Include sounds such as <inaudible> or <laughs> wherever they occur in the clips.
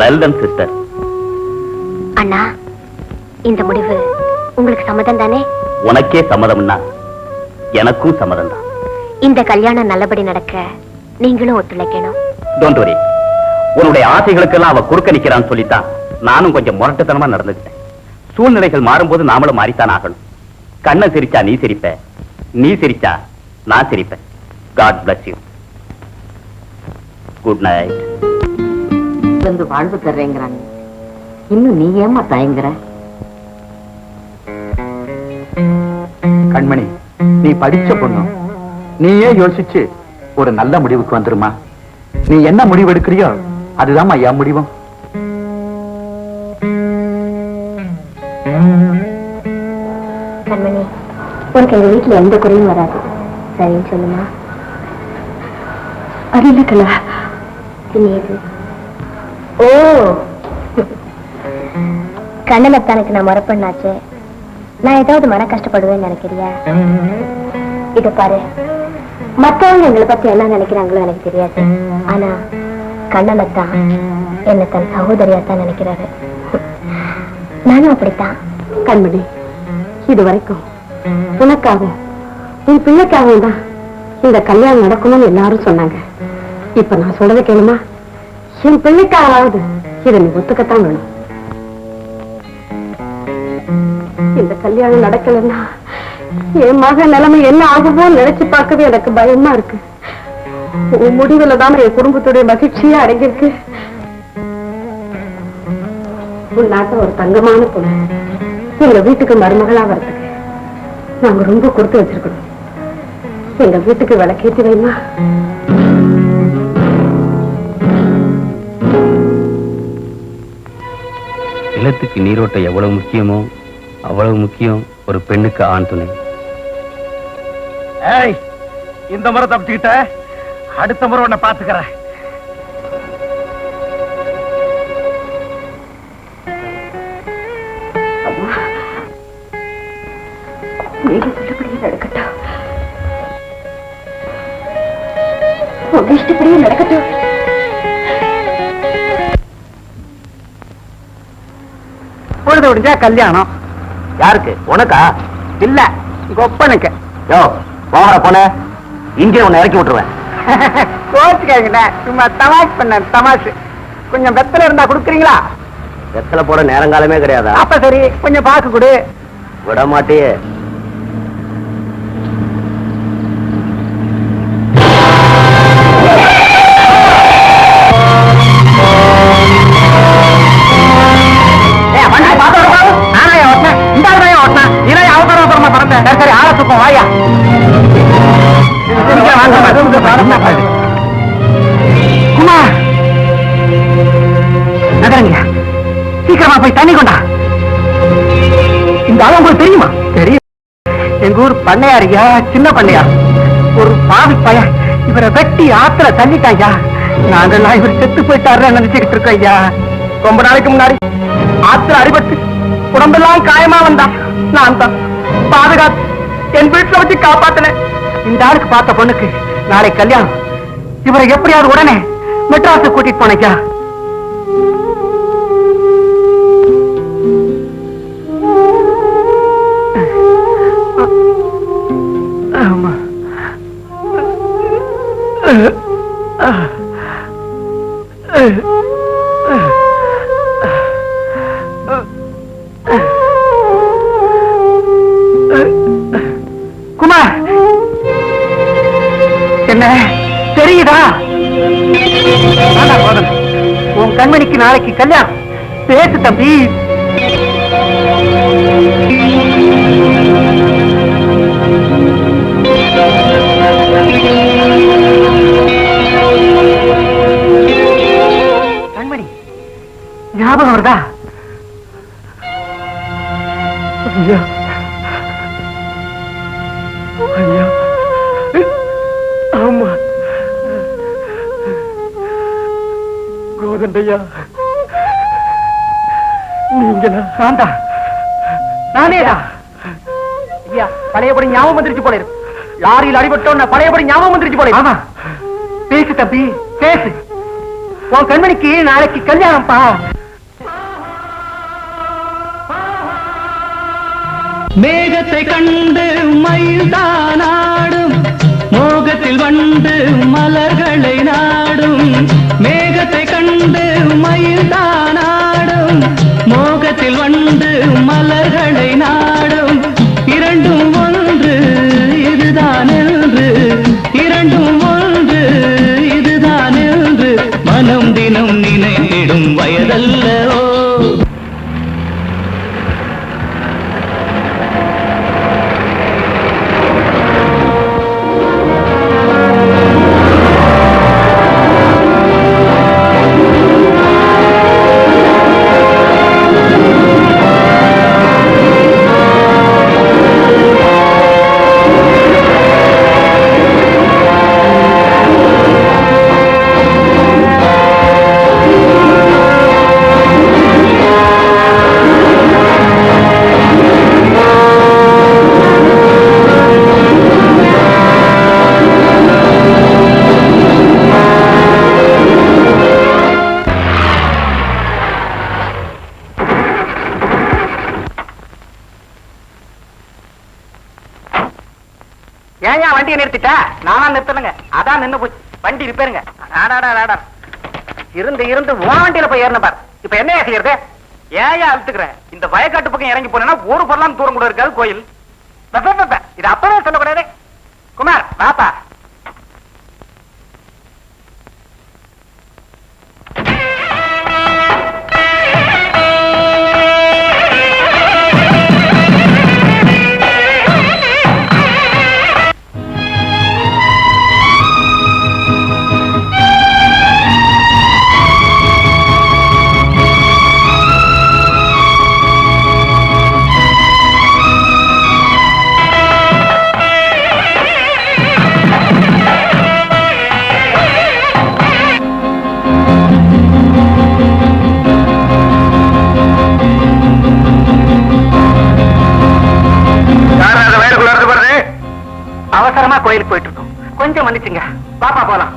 Well done sister அண்ணா இந்த முடிவு உங்களுக்கு சம்மதம் தானே? உனக்கே சம்மதம்னா எனக்கும் சம்மதம் தான் இந்த கல்யாணம் நல்லபடி நடக்க நீங்களும் ஒத்துழைக்கணும். டோன்ட் வரி உன்னுடைய ஆசைகளுக்கெல்லாம் அவ குறுக்க நிக்கிறான்னு சொல்லித்தான் நானும் கொஞ்சம் முரட்டுத்தனமா நடந்துக்கிட்டேன். சூழ்நிலைகள் மாறும்போது நாமளும் மாறித்தான் ஆகணும். கண்ணன் சிரிச்சா நீ சிரிப்ப நீ சிரிச்சா நான் சிரிப்பேன். God bless you good night வந்து வாழ்வு தர்றேங்கிறாங்க. இன்னும் நீ ஏமா தயங்குற? கண்மணி நீ படிச்ச பொண்ணு. நீயே யோசிச்சு ஒரு நல்ல முடிவுக்கு வந்துருமா? நீ என்ன முடிவு எடுக்கிறியோ அதுதான் என் முடிவும் கண்மணி உனக்கு எங்க வீட்டுல எந்த குறையும் வராது. சரின்னு சொல்லுமா? அது இல்ல கலா ஓ. கண்ணனத்தானுக்கு நான் மறப்பண்ணாச்சே. நான் ஏதாவது மன கஷ்டப்படுவேன்னு நினைக்கிறியா? இத பாரு. மத்தவங்க எங்களை பத்தி என்ன நினைக்கிறாங்களோ எனக்கு தெரியாது. ஆனா கண்ணனத்தான் என்ன தன் சகோதரியா தான் நினைக்கிறாரு. நானும் அப்படித்தான். கண்மணி இது வரைக்கும் உனக்காகவும் உன் பிள்ளைக்காகவும் தான் இந்த கல்யாணம் நடக்கணும்னு எல்லாரும் சொன்னாங்க. இப்ப நான் சொல்றதை கேளுமா? என் பிள்ளைக்காவது இதை நீ ஒத்துக்கத்தான் வேணும். இந்த கல்யாணம் நடக்கலன்னா என் மகன் நிலைமை என்ன ஆகுமோ நினைச்சு பார்க்கவே எனக்கு பயமா இருக்கு. உன் முடிவுல தான் என் குடும்பத்துடைய மகிழ்ச்சியா அடங்கியிருக்கு. உன் நாட்டை ஒரு தங்கமான பொண்ணு எங்க வீட்டுக்கு மருமகளா வரதுக்கு நாங்க ரொம்ப கொடுத்து வச்சிருக்கணும். எங்க வீட்டுக்கு விளக்கேற்றி வைமா. நிலத்துக்கு நீரோட்டம் எவ்வளவு முக்கியமோ அவ்வளவு முக்கியம் ஒரு பெண்ணுக்கு ஆண் துணை. ஏய் இந்த முறை தப்பிச்சுக்கிட்ட அடுத்த முறை உன்னை சொல்லபடியே நடக்கட்டும். உங்க இஷ்டப்படியே நடக்கட்டும். விடிஞ்சா கல்யாணம். யாருக்கு? உனக்கா? இல்ல கொப்பனுக்கு யோ போன இங்கே உன்னை இறக்கி விட்டுருவேன். <laughs> கோச்சுக்காங்கண்ணே சும்மா தமாஷ் பண்ண தமாஷ். கொஞ்சம் வெத்தலை இருந்தா கொடுக்குறீங்களா? வெத்தலை போட நேரங்காலமே கிடையாதா? அப்ப சரி கொஞ்சம் பாக்கு கொடு. விட மாட்டியே ஊர் பண்ணையாரியா சின்ன பண்ணையார் ஒரு பாவி பய இவரை வெட்டி ஆத்துல தள்ளிட்டாயா நாங்கெல்லாம் இவர் செத்து போயிட்டாரு நினைச்சுக்கிட்டு இருக்கோம் ஐயா ரொம்ப நாளைக்கு முன்னாடி ஆத்துல அடிபட்டு உடம்பெல்லாம் காயமா வந்தா நான் தான் பாதுகாத்து என் வீட்டுல வச்சு காப்பாத்தினேன். இந்த ஆளுக்கு பார்த்த பொண்ணுக்கு நாளை கல்யாணம். இவரை எப்படியாவது உடனே மெட்ராஸுக்கு கூட்டிட்டு போனக்கா என்ன? தெரியுதா? உன் கண்மணிக்கு நாளைக்கு கல்யாணம். பேசு தம்பி. கண்மணி ஞாபகம் வருதா? ஐயா. நீங்களா? நான்தா நானேடா. ஐயா பழையபடி ஞாபகம் வந்துருச்சு போல இருக்கு. லாரியில் அடிபட்டோன்னு பழையபடி ஞாபகம் வந்துருச்சு போல ஆமா. பேசு தம்பி பேசு. உன் கண்மணிக்கு நாளைக்கு கல்யாணம்ப்பா மேகத்தை கண்டு மயில் தானாடும் மோகத்தில் வந்து மலர்களை நாடும். நிறுத்திட்டா? நானா நிறுத்தணுங்க. அதான் நின்று போச்சு. வண்டி ரிப்பேருங்க. ஆடாடா இருந்து இருந்து வண்டியில போய் ஏறின பார். இப்ப என்ன செய்யறது? ஏன் அழுத்துக்கிறேன் இந்த வயக்காட்டு பக்கம் இறங்கி போனா ஒரு பொருளாம் தூரம் கூட இருக்காது கோயில். இது அப்பவே சொல்லக்கூடாது. குமார் பாப்பா அவசரமா கோயிலுக்கு போயிட்டு இருக்கோம் கொஞ்சம் மன்னிச்சுங்க. பாப்பா போலாம்.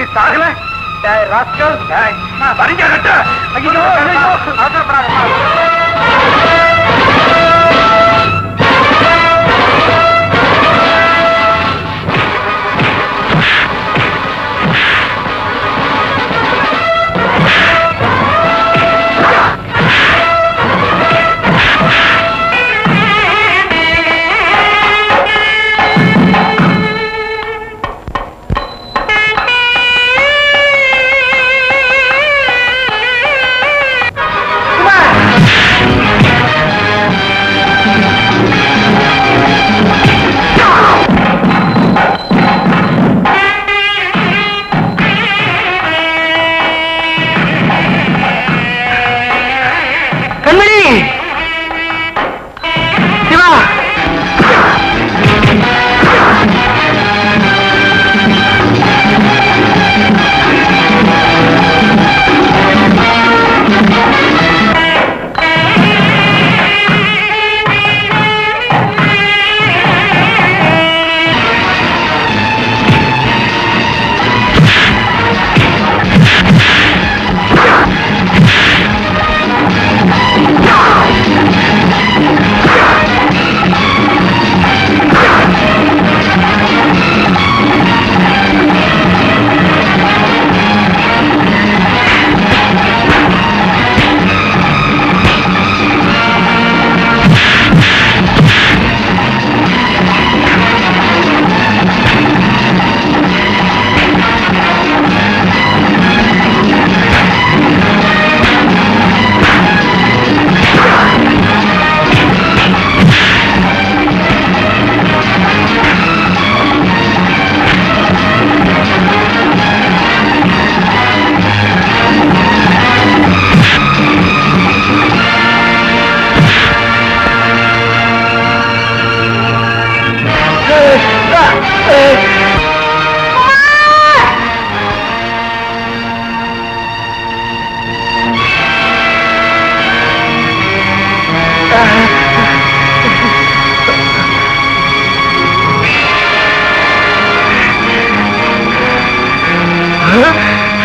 நீ சாகல? ராஸ்கல். டேய், கட்ட. ஐயோ, அவசரப்படாத.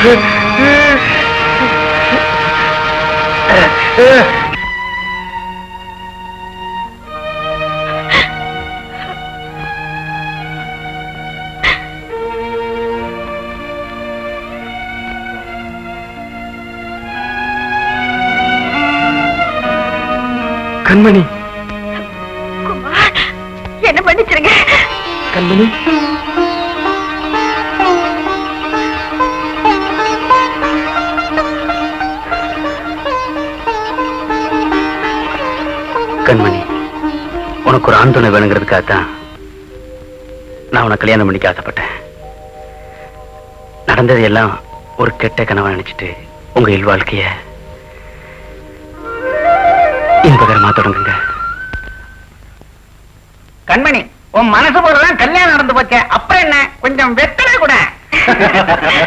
கண்மணி. என்ன பண்ணிச்சிருங்க கண்மணி. உனக்கு ஒரு ஆண் துணை வேணுங்கிறதுக்காக தான் நான் உனக்கு கல்யாணம் பண்ணிக்க ஆசைப்பட்டேன். நடந்தது எல்லாம் ஒரு கெட்ட கனவா நினைச்சிட்டு உங்க இல்வாழ்க்கைய இன்பகரமா தொடங்குங்க. கண்மணி உன் மனசு போலதான் கல்யாணம் நடந்து போச்சே. அப்புறம் என்ன? கொஞ்சம் வெத்தலை கூட. <laughs>